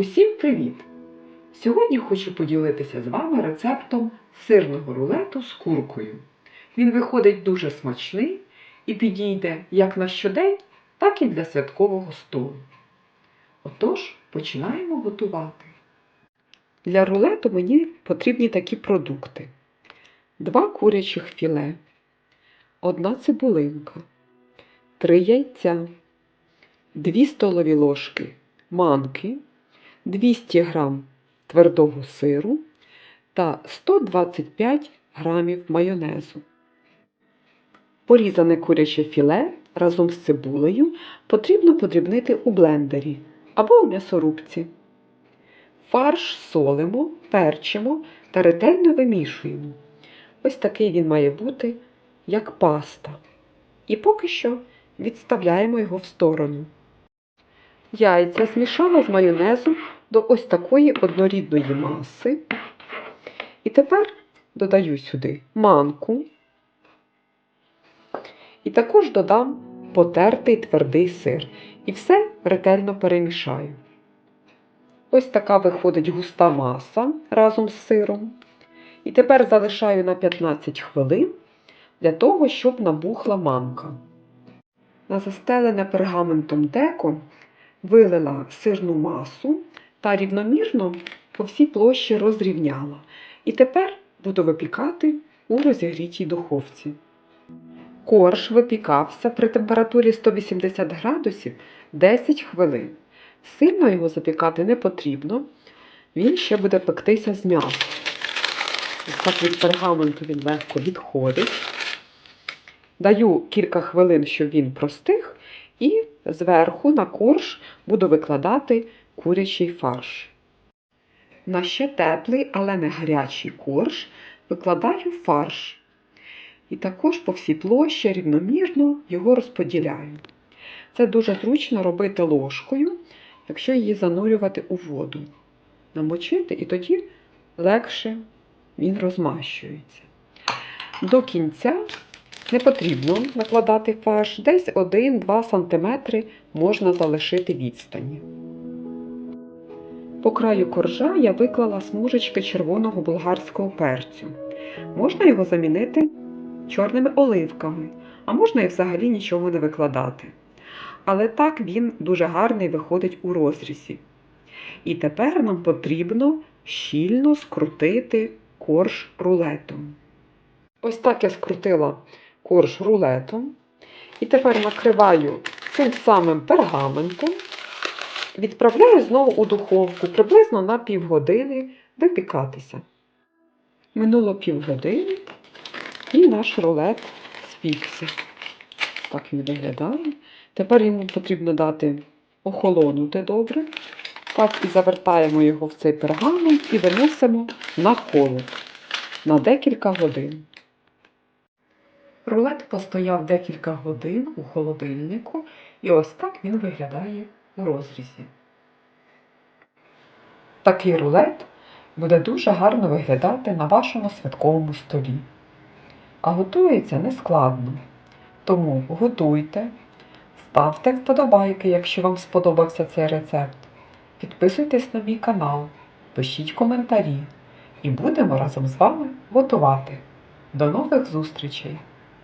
Усім привіт! Сьогодні хочу поділитися з вами рецептом сирного рулету з куркою. Він виходить дуже смачний і підійде як на щодень, так і для святкового столу. Отож, починаємо готувати. Для рулету мені потрібні такі продукти: два курячих філе, одна цибулинка, три яйця, 2 столові ложки манки, 200 г твердого сиру та 125 г майонезу. Порізане куряче філе разом з цибулею потрібно подрібнити у блендері або у м'ясорубці. Фарш солимо, перчимо та ретельно вимішуємо. Ось такий він має бути, як паста. І поки що відставляємо його в сторону. Яйця змішала з майонезом до ось такої однорідної маси. І тепер додаю сюди манку. І також додам потертий твердий сир. І все ретельно перемішаю. Ось така виходить густа маса разом з сиром. І тепер залишаю на 15 хвилин для того, щоб набухла манка. На застелене пергаментом деко вилила сирну масу та рівномірно по всій площі розрівняла. І тепер буду випікати у розігрітій духовці. Корж випікався при температурі 180 градусів 10 хвилин. Сильно його запікати не потрібно, він ще буде пектися з м'ясом. Так від пергаменту він легко відходить. Даю кілька хвилин, щоб він простих, і зверху на корж буду викладати курячий фарш. На ще теплий, але не гарячий корж викладаю фарш. І також по всій площі рівномірно його розподіляю. Це дуже зручно робити ложкою, якщо її занурювати у воду. Намочити і тоді легше він розмащується. До кінця не потрібно накладати фарш, десь 1-2 см можна залишити відстані. По краю коржа я виклала смужечки червоного болгарського перцю. Можна його замінити чорними оливками, а можна і взагалі нічого не викладати. Але так він дуже гарний виходить у розрізі. І тепер нам потрібно щільно скрутити корж рулетом. Ось так я скрутила корж рулетом. І тепер накриваю цим самим пергаментом. Відправляю знову у духовку приблизно на півгодини випікатися. Минуло півгодини і наш рулет спікся. Так він виглядає. Тепер йому потрібно дати охолонути добре. Так і завертаємо його в цей пергамент і виносимо на холод на декілька годин. Рулет постояв декілька годин у холодильнику, і ось так він виглядає у розрізі. Такий рулет буде дуже гарно виглядати на вашому святковому столі. А готується нескладно. Тому готуйте, ставте вподобайки, якщо вам сподобався цей рецепт. Підписуйтесь на мій канал, пишіть коментарі і будемо разом з вами готувати. До нових зустрічей!